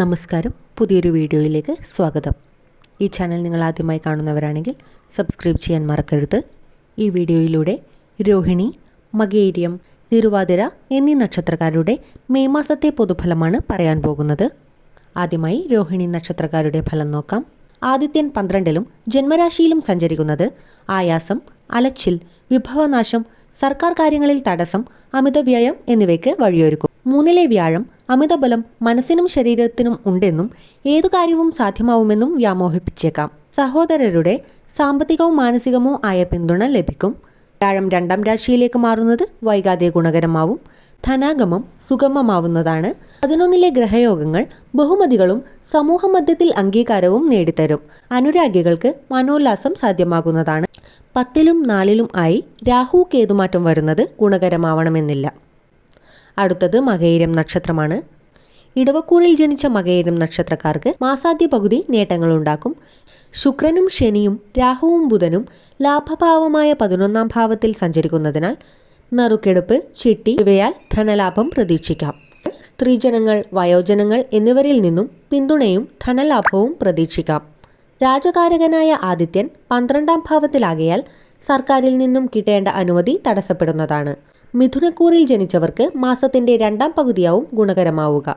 നമസ്കാരം. പുതിയൊരു വീഡിയോയിലേക്ക് സ്വാഗതം. ഈ ചാനൽ നിങ്ങൾ ആദ്യമായി കാണുന്നവരാണെങ്കിൽ സബ്സ്ക്രൈബ് ചെയ്യാൻ മറക്കരുത്. ഈ വീഡിയോയിലൂടെ രോഹിണി മകേരിയം തിരുവാതിര എന്നീ നക്ഷത്രക്കാരുടെ മെയ് മാസത്തെ പൊതുഫലമാണ് പറയാൻ പോകുന്നത്. ആദ്യമായി രോഹിണി നക്ഷത്രക്കാരുടെ ഫലം നോക്കാം. ആദിത്യൻ പന്ത്രണ്ടിലും ജന്മരാശിയിലും സഞ്ചരിക്കുന്നത് ആയാസം അലച്ചിൽ വിഭവനാശം സർക്കാർ കാര്യങ്ങളിൽ തടസ്സം അമിതവ്യയം എന്നിവയ്ക്ക് വഴിയൊരുക്കും. മൂന്നിലെ വ്യാഴം അമിതബലം മനസ്സിനും ശരീരത്തിനും ഉണ്ടെന്നും ഏതു കാര്യവും സാധ്യമാവുമെന്നും വ്യാമോഹിപ്പിച്ചേക്കാം. സഹോദരരുടെ സാമ്പത്തികവും മാനസികമോ ആയ പിന്തുണ ലഭിക്കും. വ്യാഴം രണ്ടാം രാശിയിലേക്ക് മാറുന്നത് വൈകാതെ ഗുണകരമാവും. ധനാഗമം സുഗമമാവുന്നതാണ്. പതിനൊന്നിലെ ഗ്രഹയോഗങ്ങൾ ബഹുമതികളും സമൂഹ മധ്യത്തിൽ അംഗീകാരവും നേടിത്തരും. അനുരാഗികൾക്ക് മനോല്ലാസം സാധ്യമാകുന്നതാണ്. പത്തിലും നാലിലും ആയി രാഹു കേതുമാറ്റം വരുന്നത് ഗുണകരമാവണമെന്നില്ല. അടുത്തത് മകയിരം നക്ഷത്രമാണ്. ഇടവക്കൂറിൽ ജനിച്ച മകയിരം നക്ഷത്രക്കാർക്ക് മാസാദ്യ പകുതി നേട്ടങ്ങളുണ്ടാക്കും. ശുക്രനും ശനിയും രാഹുവും ബുധനും ലാഭഭാവമായ പതിനൊന്നാം ഭാവത്തിൽ സഞ്ചരിക്കുന്നതിനാൽ നറുക്കെടുപ്പ് ചിട്ടി ഇവയാൽ ധനലാഭം പ്രതീക്ഷിക്കാം. സ്ത്രീജനങ്ങൾ വയോജനങ്ങൾ എന്നിവരിൽ നിന്നും പിന്തുണയും ധനലാഭവും പ്രതീക്ഷിക്കാം. രാജകാരകനായ ആദിത്യൻ പന്ത്രണ്ടാം ഭാവത്തിലാകയാൽ സർക്കാരിൽ നിന്നും കിട്ടേണ്ട അനുമതി തടസ്സപ്പെടുന്നതാണ്. മിഥുനക്കൂറിൽ ജനിച്ചവർക്ക് മാസത്തിന്റെ രണ്ടാം പകുതിയാവും ഗുണകരമാവുക.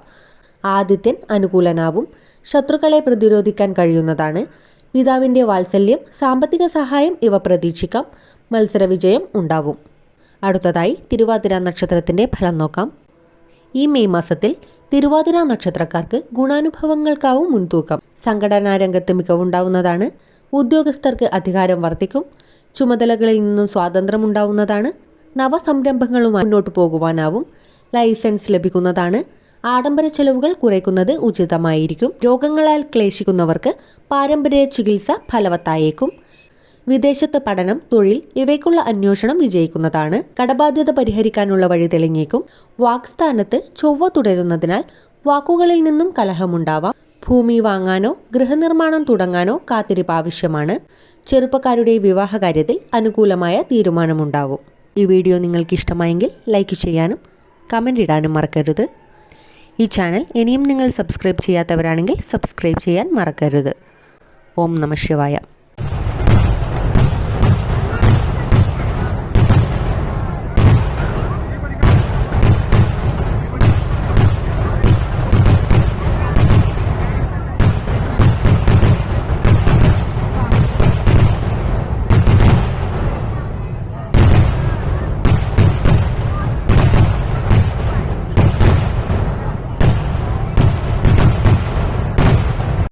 ആദിത്യൻ അനുകൂലനാവും. ശത്രുക്കളെ പ്രതിരോധിക്കാൻ കഴിയുന്നതാണ്. പിതാവിന്റെ വാത്സല്യം സാമ്പത്തിക സഹായം ഇവ പ്രതീക്ഷിക്കാം. മത്സരവിജയം ഉണ്ടാവും. അടുത്തതായി തിരുവാതിര നക്ഷത്രത്തിന്റെ ഫലം നോക്കാം. ഈ മെയ് മാസത്തിൽ തിരുവാതിര നക്ഷത്രക്കാർക്ക് ഗുണാനുഭവങ്ങൾക്കാവും മുൻതൂക്കം. സംഘടനാ രംഗത്ത് മികവുണ്ടാവുന്നതാണ്. ഉദ്യോഗസ്ഥർക്ക് അധികാരം വർദ്ധിക്കും. ചുമതലകളിൽ നിന്നും സ്വാതന്ത്ര്യമുണ്ടാവുന്നതാണ്. നവസംരംഭങ്ങളുമായി മുന്നോട്ടു പോകുവാനാവും. ലൈസൻസ് ലഭിക്കുന്നതാണ്. ആഡംബര ചെലവുകൾ കുറയ്ക്കുന്നത് ഉചിതമായിരിക്കും. രോഗങ്ങളാൽ ക്ലേശിക്കുന്നവർക്ക് പാരമ്പര്യ ചികിത്സ ഫലവത്തായേക്കും. വിദേശത്ത് പഠനം തൊഴിൽ ഇവയ്ക്കുള്ള അന്വേഷണം വിജയിക്കുന്നതാണ്. കടബാധ്യത പരിഹരിക്കാനുള്ള വഴി തെളിഞ്ഞേക്കും. വാക്സ്ഥാനത്ത് ചൊവ്വ തുടരുന്നതിനാൽ വാക്കുകളിൽ നിന്നും കലഹമുണ്ടാവാം. ഭൂമി വാങ്ങാനോ ഗൃഹനിർമ്മാണം തുടങ്ങാനോ കാത്തിരിപ്പ് ആവശ്യമാണ്. ചെറുപ്പക്കാരുടെ വിവാഹകാര്യത്തിൽ അനുകൂലമായ തീരുമാനമുണ്ടാവും. ഈ വീഡിയോ നിങ്ങൾക്ക് ഇഷ്ടമായെങ്കിൽ ലൈക്ക് ചെയ്യാനും കമന്റ് ഇടാനും മറക്കരുത്. ഈ ചാനൽ ഇനിയും നിങ്ങൾ സബ്സ്ക്രൈബ് ചെയ്യാത്തവരാണെങ്കിൽ സബ്സ്ക്രൈബ് ചെയ്യാൻ മറക്കരുത്. ഓം നമ ശിവായ.